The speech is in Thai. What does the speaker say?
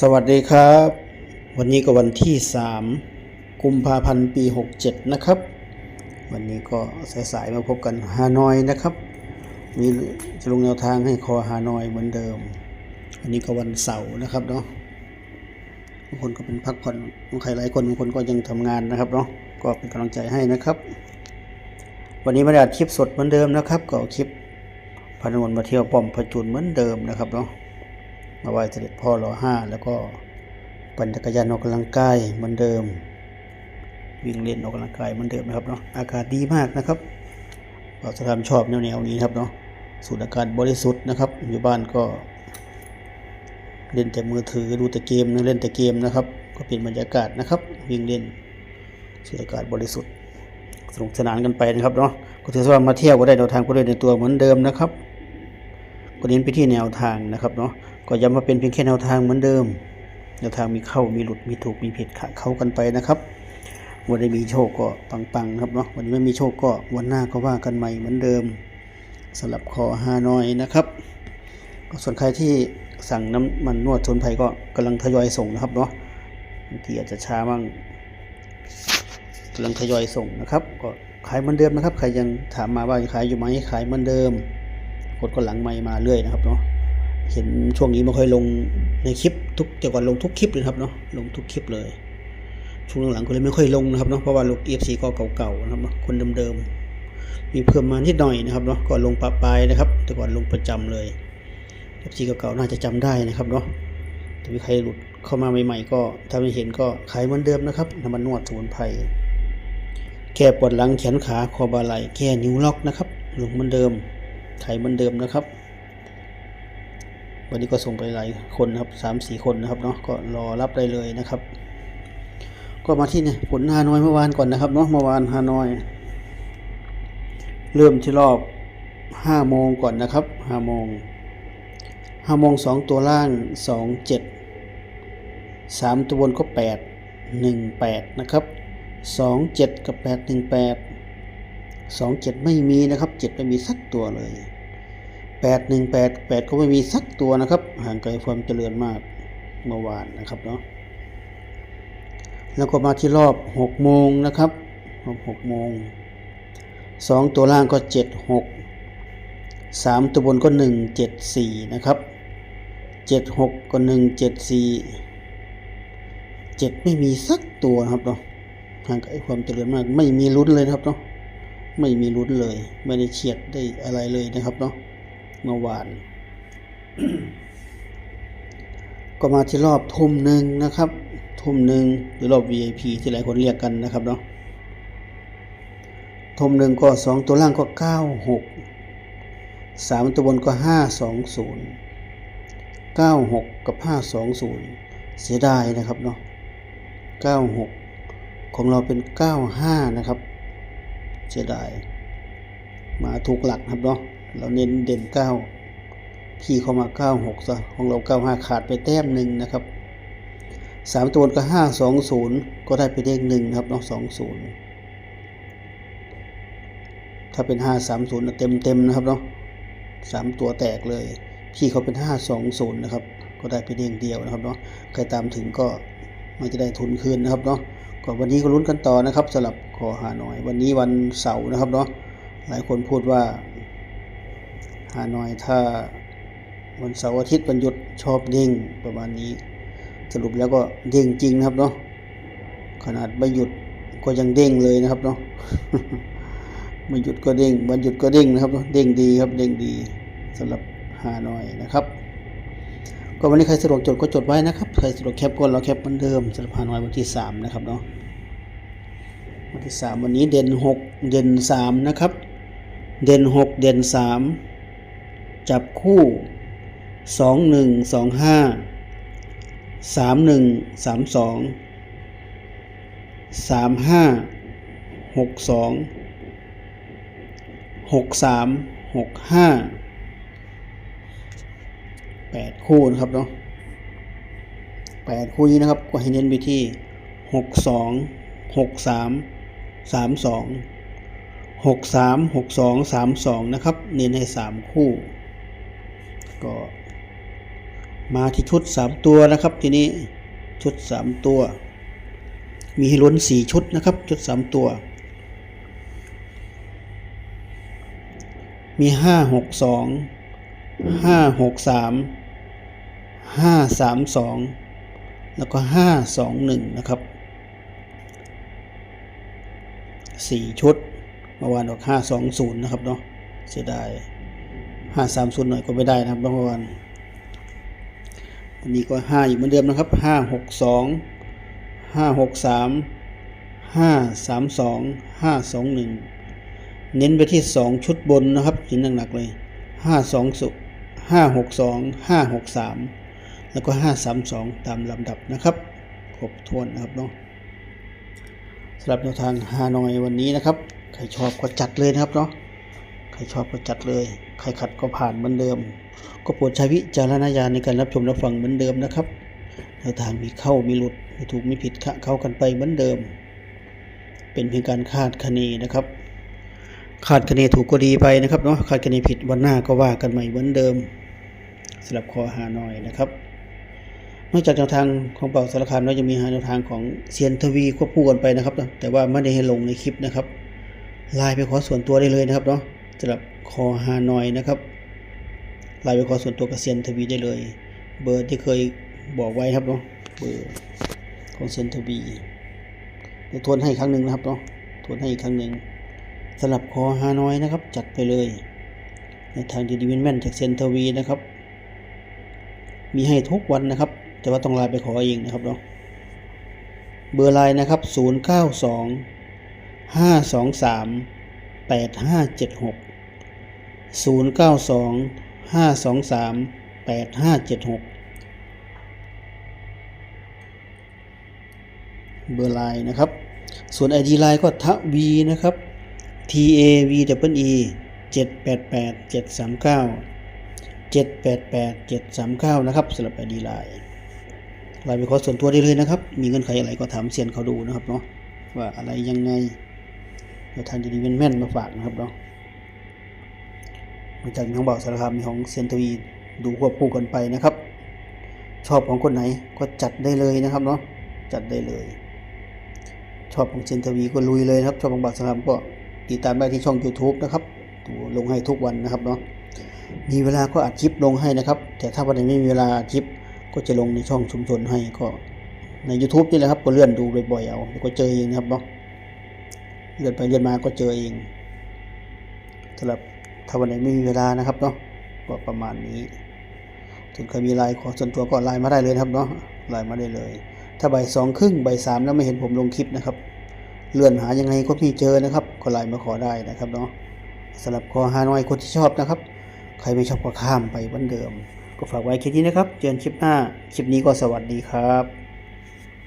สวัสดีครับ วันนี้ก็วันที่ 3 กุมภาพันธ์ปี 67 นะครับ วันนี้ก็สายๆมาพบกันฮานอยนะครับ มีจะลงแนวทางให้คอฮานอยเหมือนเดิม วันนี้ก็วันเสาร์นะครับเนาะบางคนก็เป็นพักผ่อนบางใครหลายคนบางคนก็ยังทำงานนะครับเนาะก็เป็นกำลังใจให้นะครับ วันนี้ไม่ได้อัดคลิปสดเหมือนเดิมนะครับก็คลิปพานุนมาเที่ยวป้อมพระจุนเหมือนเดิมนะครับเนาะ มาไหว้เสด็จพ่อรอห้าแล้วก็ปั่นจักรยานออกกำลังกายเหมือนเดิม วิ่งเล่นออกกำลังกายเหมือนเดิมนะครับเนาะอากาศดีมากนะครับเราจะทำชอบแนวๆนี้ครับเนาะสูดอากาศบริสุทธิ์นะครับ อยู่บ้านก็ เล่นแต่มือถือดูแต่เกมนะเล่นแต่เกมนะครับ ก็เปลี่ยนบรรยากาศนะครับ วิ่งเล่นสูดอากาศบริสุทธิ์สนุกสนานกันไปนะครับเนาะก็ถือว่ามาเที่ยวก็ได้แนทางก็ได้ในตัวเหมือนเดิมนะครับ ก็เน้นไปที่แนวทางนะครับเนาะก็ย้ำว่าเป็นเพียงแค่แนวทางเหมือนเดิม แนวทางมีเข้ามีหลุดมีถูกมีผิดขาเข้ากันไปนะครับวันนี้มีโชคก็ปังๆครับเนาะวันนี้ไม่มีโชคก็วันหน้าก็ว่ากันใหม่เหมือนเดิมสำหรับคอฮานอยนะครับก็ส่วนใครที่สั่งน้ำมันนวดชนไผ่ก็กำลังทยอยส่งนะครับเนาะบางทีอาจจะช้าบ้างกำลังทยอยส่งนะครับ ก็ขายเหมือนเดิมนะครับ ใครยังถามมาว่าขายอยู่ไหมขายเหมือนเดิม กดก็หลังไม่มาเรื่อยนะครับเนาะเห็นช่วงนี้ไม่ค่อยลงในคลิปทุกแต่ก่อนลงทุกคลิปเลยครับเนาะลงทุกคลิปเลยช่วงหลังๆก็เลยไม่ค่อยลงนะครับเนาะเพราะว่าลงเอฟซีก็เก่าๆนะครับเนาะคนเดิมๆมีเพิ่มมานิดหน่อยนะครับเนาะก็ลงปะปายนะครับ แต่ก่อนลงประจำเลยเอฟซีเก่าๆน่าจะจำได้นะครับเนาะถ้ามีใครหลุดเข้ามาใหม่ๆก็ถ้าไม่เห็นก็ขายเหมือนเดิมนะครับน้ำมันนวดสมุนไพรแก้ปวดหลังแขนขาคอบาไหล่แก้นิ้วล็อกนะครับลงเหมือนเดิม ไขายเหมือนเดิมนะครับ วันนี้ก็ส่งไปหลายคนนะครับสามสี่คนนะครับเนาะก็รอรับได้เลยนะครับ ก็มาที่เนี่ยผลฮานอยเมื่อวานก่อนนะครับเนาะเมื่อวานฮานอย เริ่มที่รอบห้าโมงก่อนนะครับห้าโมงห้าโมงสองตัวล่างสองเจ็ดสามตัวบนก็แปดหนึ่งแปดนะครับสองเจ็ดกับแปดหนึ่งแปดสองเจ็ดไม่มีนะครับเจ็ดไม่มีสักตัวเลย แปดหนึ่งแปดแปดก็ไม่มีสักตัวนะครับ ห่างไกลความเจริญมากเมื่อวานนะครับเนาะแล้วก็มาที่รอบหกโมงนะครับรอบหกโมงสองตัวล่างก็เจ็ดหกสามตัวบนก็หนึ่งเจ็ดสี่นะครับเจ็ดหกก็หนึ่งเจ็ดสี่เจ็ดไม่มีสักตัวนะครับเนาะห่างไกลความเจริญมาก ไม่มีลุ้นเลยนะครับเนาะไม่มีลุ้นเลย ไม่ได้เฉียดได้อะไรเลยนะครับเนาะ เมื่อวาน ก็มาที่รอบทุ่มหนึ่งนะครับ ทุ่มหนึ่งหรือรอบ VIP ที่หลายคนเรียกกันนะครับเนาะทุ่มหนึ่งก็สองตัวล่างก็เก้าหกสามตัวบนก็ห้าสองศูนย์เก้าหกกับห้าสองศูนย์เสียดายนะครับเนาะเก้าหกของเราเป็นเก้าห้านะครับ เสียดายมาถูกหลักครับเนาะ เราเน้นเด่นเก้าพี่เข้ามาเก้าหกซะของเราเก้าห้าขาดไปแต้มหนึ่งนะครับสามตัวก็ห้าสองศูนย์ก็ได้ไปเลขหนึ่งครับเนาะสองศูนย์ถ้าเป็นห้าสามศูนย์เต็มเต็มนะครับเนาะสามตัวแตกเลย พี่เขาเป็นห้าสองศูนย์นะครับ ก็ได้ไปเลขเดียวนะครับเนาะใครตามถึงก็มันจะได้ทุนคืนนะครับเนาะก็วันนี้ก็ลุ้นกันต่อนะครับสำหรับคอฮานอย วันนี้วันเสาร์นะครับเนาะหลายคนพูดว่า ฮานอยถ้าวันเสาร์อาทิตย์วันหยุดชอบเด้งประมาณนี้ สรุปแล้วก็เด้งจริงนะครับเนาะขนาดไม่หยุดก็ยังเด้งเลยนะครับเนาะไม่หยุดก็เด้งวันหยุดก็เด้งนะครับเนาะเด้งดีครับเด้งดีสำหรับฮานอยนะครับก็วันนี้ใครสะดวกจดก็จดไว้นะครับใครสะดวกแคปก็เราแคปเหมือนเดิมสำหรับฮานอยวันที่สามนะครับเนาะวันที่สามวันนี้เด่นหกเด่นสามนะครับเด่นหกเด่นสาม จับคู่สองหนึ่งสองห้าสามหนึ่งสามสองสามห้าหกสองหกสามหกห้าแปดคู่นะครับเนาะแปดคู่นี้นะครับก็ให้เน้นไปที่หกสองหกสามสามสองหกสามหกสองสามสองนะครับ เน้นให้สามคู่ ก็ มาที่ชุดสามตัวนะครับ ทีนี้ชุดสามตัว มีให้ล้นสี่ชุดนะครับ ชุดสามตัว มีห้าหกสองห้าหกสามห้าสามสองแล้วก็ห้าสองหนึ่งนะครับสี่ชุดเมื่อวานออกห้าสองศูนย์นะครับเนาะเสียดาย ห้าสามศูนย์หน่อยก็ไม่ได้นะครับเมื่อวานวันนี้ก็ห้าอีกเหมือนเดิมนะครับห้าหกสองห้าหกสามห้าสามสองห้าสองหนึ่งเน้นไปที่สองชุดบนนะครับชิ้นหนักๆเลยห้าสองสุห้าหกสองห้าหกสามแล้วก็ห้าสามสองตามลำดับนะครับครบถ้วนนะครับเนาะสำหรับแนวทางฮานอยวันนี้นะครับ ใครชอบก็จัดเลยนะครับเนาะ ใครชอบก็จัดเลย ใครขัดก็ผ่านเหมือนเดิม ก็โปรดใช้วิจารณญาณในการรับชมรับฟังเหมือนเดิมนะครับแนวทางมีเข้ามีหลุดมีถูกมีผิดเข้ากันไปเหมือนเดิม เป็นเพียงการคาดคะเนนะครับคาดคะเนถูกก็ดีไปนะครับเนาะคาดคะเนผิดวันหน้าก็ว่ากันใหม่เหมือนเดิมสำหรับคอหาหน่อยนะครับนอกจากแนวทางของเป่าสารคามแล้วจะมีแนวทางของเซียนทวีควบคู่กันไปนะครับ แต่ว่าไม่ได้ให้ลงในคลิปนะครับไลน์ไปขอส่วนตัวได้เลยนะครับเนาะ สำหรับคอหานอยนะครับไลน์ไปขอส่วนตัวกับเซียนทวีได้เลย เบอร์ที่เคยบอกไว้ครับเนาะเบอร์ของเซียนทวีเดี๋ยวทวนให้ครั้งหนึ่งนะครับเนาะทวนให้อีกครั้งหนึ่งสลับคอฮานอยนะครับ จัดไปเลยในทางดีดีแม่นจากเซนทวีนะครับ มีให้ทุกวันนะครับ แต่ว่าต้องไลน์ไปขอเองนะครับเนาะเบอร์ไลน์นะครับ 0 9 8 5 7 6 0 9 2 5 2 3 8 5 7 6 เบอร์ไลน์นะครับ ส่วน ID ไลน์ก็ทวีนะครับ T A V W E เจ็ดแปดแปดเจ็ดสามเก้าเจ็ดแปดแปดเจ็ดสามเก้านะครับสำหรับไอดีไลน์ไลน์ไปขอส่วนตัวได้เลยนะครับ มีเงื่อนไขอะไรก็ถามเซียนเขาดูนะครับเนาะว่าอะไรยังไง เราทานดีๆแม่นๆมาฝากนะครับเนาะมาจากมีของเบาสารคามมีของเซนทวีดูควบคู่กันไปนะครับ ชอบของคนไหนก็จัดได้เลยนะครับเนาะจัดได้เลย ชอบของเซนทวีก็ลุยเลยนะครับ ชอบของเบาสารคามก็ติดตามได้ที่ช่อง YouTube นะครับดูลงให้ทุกวันนะครับเนาะมีเวลาก็อัดคลิปลงให้นะครับ แต่ถ้าวันไหนไม่มีเวลาอัดคลิปก็จะลงในช่องชุมชนให้ก็ใน YouTube นี่แหละครับก็เลื่อนดูบ่อยๆเอาเดี๋ยวก็เจอเองนะครับเนาะ เลื่อนไปเลื่อนมาก็เจอเองสำหรับถ้าวันไหนไม่มีเวลานะครับเนาะก็ประมาณนี้ ถึงเคยมีไลน์ขอส่วนตัวก็ไลน์มาได้เลยครับเนาะไลน์มาได้เลย ถ้าใบสองครึ่งใบสามแล้วไม่เห็นผมลงคลิปนะครับ เลื่อนหายังไงก็พี่เจอนะครับก็ไลน์มาขอได้นะครับเนาะสำหรับคอฮานอยคนที่ชอบนะครับ ใครไม่ชอบก็ข้ามไปเหมือนเดิม ก็ฝากไว้แค่นี้นะครับ เจอกันคลิปหน้า คลิปนี้ก็สวัสดีครับ